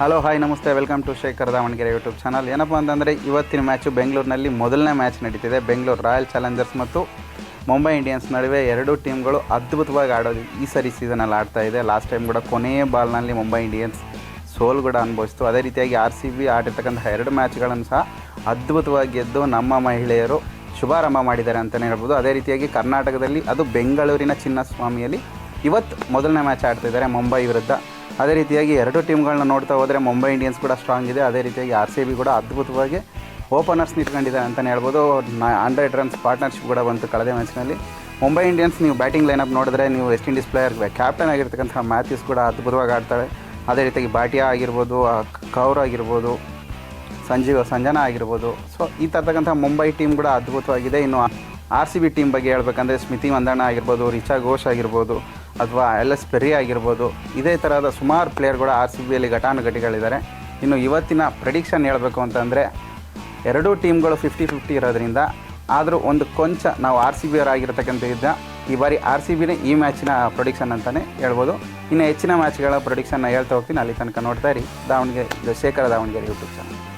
Hello hi ನಮಸ್ತೆ welcome to Shekhar Davanagere YouTube channel ಏನಪ್ಪ ಅಂತಂದರೆ, ಇವತ್ತಿನ ಮ್ಯಾಚು ಬೆಂಗಳೂರಿನಲ್ಲಿ ಮೊದಲನೇ ಮ್ಯಾಚ್ ನಡೀತಿದೆ. ಬೆಂಗಳೂರು ರಾಯಲ್ ಚಾಲೆಂಜರ್ಸ್ ಮತ್ತು ಮುಂಬೈ ಇಂಡಿಯನ್ಸ್ ನಡುವೆ ಎರಡು ಟೀಮ್ಗಳು ಅದ್ಭುತವಾಗಿ ಆಡೋದು ಈ ಸರಿ ಸೀಸನಲ್ಲಿ ಆಡ್ತಾ ಇದೆ. ಲಾಸ್ಟ್ ಟೈಮ್ ಕೂಡ ಕೊನೆಯ ಬಾಲ್ನಲ್ಲಿ ಮುಂಬೈ ಇಂಡಿಯನ್ಸ್ ಸೋಲ್ ಕೂಡ ಅನುಭವಿಸ್ತು. ಅದೇ ರೀತಿಯಾಗಿ ಆರ್ ಸಿ ಬಿ ಆಡಿರ್ತಕ್ಕಂಥ ಎರಡು ಮ್ಯಾಚ್ಗಳನ್ನು ಸಹ ಅದ್ಭುತವಾಗಿ ಗೆದ್ದು ನಮ್ಮ ಮಹಿಳೆಯರು ಶುಭಾರಂಭ ಮಾಡಿದ್ದಾರೆ ಅಂತಲೇ ಹೇಳ್ಬೋದು. ಅದೇ ರೀತಿಯಾಗಿ ಕರ್ನಾಟಕದಲ್ಲಿ ಅದು ಬೆಂಗಳೂರಿನ ಚಿನ್ನಸ್ವಾಮಿಯಲ್ಲಿ ಇವತ್ತು ಮೊದಲನೇ ಮ್ಯಾಚ್ ಆಡ್ತಿದ್ದಾರೆ ಮುಂಬೈ ವಿರುದ್ಧ. ಅದೇ ರೀತಿಯಾಗಿ ಎರಡು ಟೀಮ್ಗಳನ್ನ ನೋಡ್ತಾ ಹೋದರೆ ಮುಂಬೈ ಇಂಡಿಯನ್ಸ್ ಕೂಡ ಸ್ಟ್ರಾಂಗ್ ಇದೆ. ಅದೇ ರೀತಿಯಾಗಿ ಆರ್ ಸಿ ಬಿ ಕೂಡ ಅದ್ಭುತವಾಗಿ ಓಪನರ್ಸ್ ನಿಂತ್ಕೊಂಡಿದ್ದಾರೆ ಅಂತಲೇ ಹೇಳ್ಬೋದು. ಹಂಡ್ರೆಡ್ ರನ್ಸ್ ಪಾರ್ಟ್ನರ್ಶಿಪ್ ಕೂಡ ಬಂತು ಕಳೆದ ಮ್ಯಾಚ್ನಲ್ಲಿ ಮುಂಬೈ ಇಂಡಿಯನ್ಸ್ ನೀವು ಬ್ಯಾಟಿಂಗ್ ಲೈನಪ್ ನೋಡಿದ್ರೆ ನೀವು ವೆಸ್ಟ್ ಇಂಡೀಸ್ ಪ್ಲೇಯರ್ ಕ್ಯಾಪ್ಟನ್ ಆಗಿರ್ತಕ್ಕಂಥ ಮ್ಯಾಥ್ಯೂಸ್ ಕೂಡ ಅದ್ಭುತವಾಗಿ ಆಡ್ತಾಳೆ. ಅದೇ ರೀತಿಯಾಗಿ ಬಾಟಿಯಾ ಆಗಿರ್ಬೋದು ಕೌರ್ ಆಗಿರ್ಬೋದು, ಸಂಜೀವ, ಸಂಜನಾ ಆಗಿರ್ಬೋದು. ಸೊ ಈ ಥರತಕ್ಕಂಥ ಮುಂಬೈ ಟೀಮ್ ಕೂಡ ಅದ್ಭುತವಾಗಿದೆ. ಇನ್ನು ಆರ್ ಸಿ ಬಿ ಟೀಮ್ ಬಗ್ಗೆ ಹೇಳ್ಬೇಕಂದ್ರೆ ಸ್ಮಿತಿ ಮಂದಣ್ಣ ಆಗಿರ್ಬೋದು ರಿಚಾ ಘೋಷ್ ಆಗಿರ್ಬೋದು. ಅಥವಾ ಎಲ್ ಎಸ್ ಪೆರಿ ಆಗಿರ್ಬೋದು, ಇದೇ ಥರದ ಸುಮಾರು ಪ್ಲೇಯರ್ಗಳು ಆರ್ ಸಿ ಬಿಯಲ್ಲಿ ಘಟಾನುಘಟಿಗಳಿದ್ದಾರೆ. ಇನ್ನು ಇವತ್ತಿನ ಪ್ರೆಡಿಕ್ಷನ್ ಹೇಳಬೇಕು ಅಂತಂದರೆ, ಎರಡೂ ಟೀಮ್ಗಳು ಫಿಫ್ಟಿ ಫಿಫ್ಟಿ ಇರೋದ್ರಿಂದ, ಆದರೂ ಒಂದು ಕೊಂಚ ನಾವು ಆರ್ ಸಿ ಬಿ ಅವರಾಗಿರ್ತಕ್ಕಂಥ ಇದ್ದ, ಈ ಬಾರಿ ಆರ್ ಸಿ ಬಿನೇ ಈ ಮ್ಯಾಚಿನ ಪ್ರೊಡಿಕ್ಷನ್ ಅಂತಲೇ ಹೇಳ್ಬೋದು. ಇನ್ನು ಹೆಚ್ಚಿನ ಮ್ಯಾಚ್ಗಳ ಪ್ರೊಡಿಕ್ಷನ್ನ ಹೇಳ್ತಾ ಹೋಗ್ತೀನಿ. ಅಲ್ಲಿ ತನಕ ನೋಡ್ತಾ ಇರಿ. Davanagere, Shekhar Davanagere YouTube channel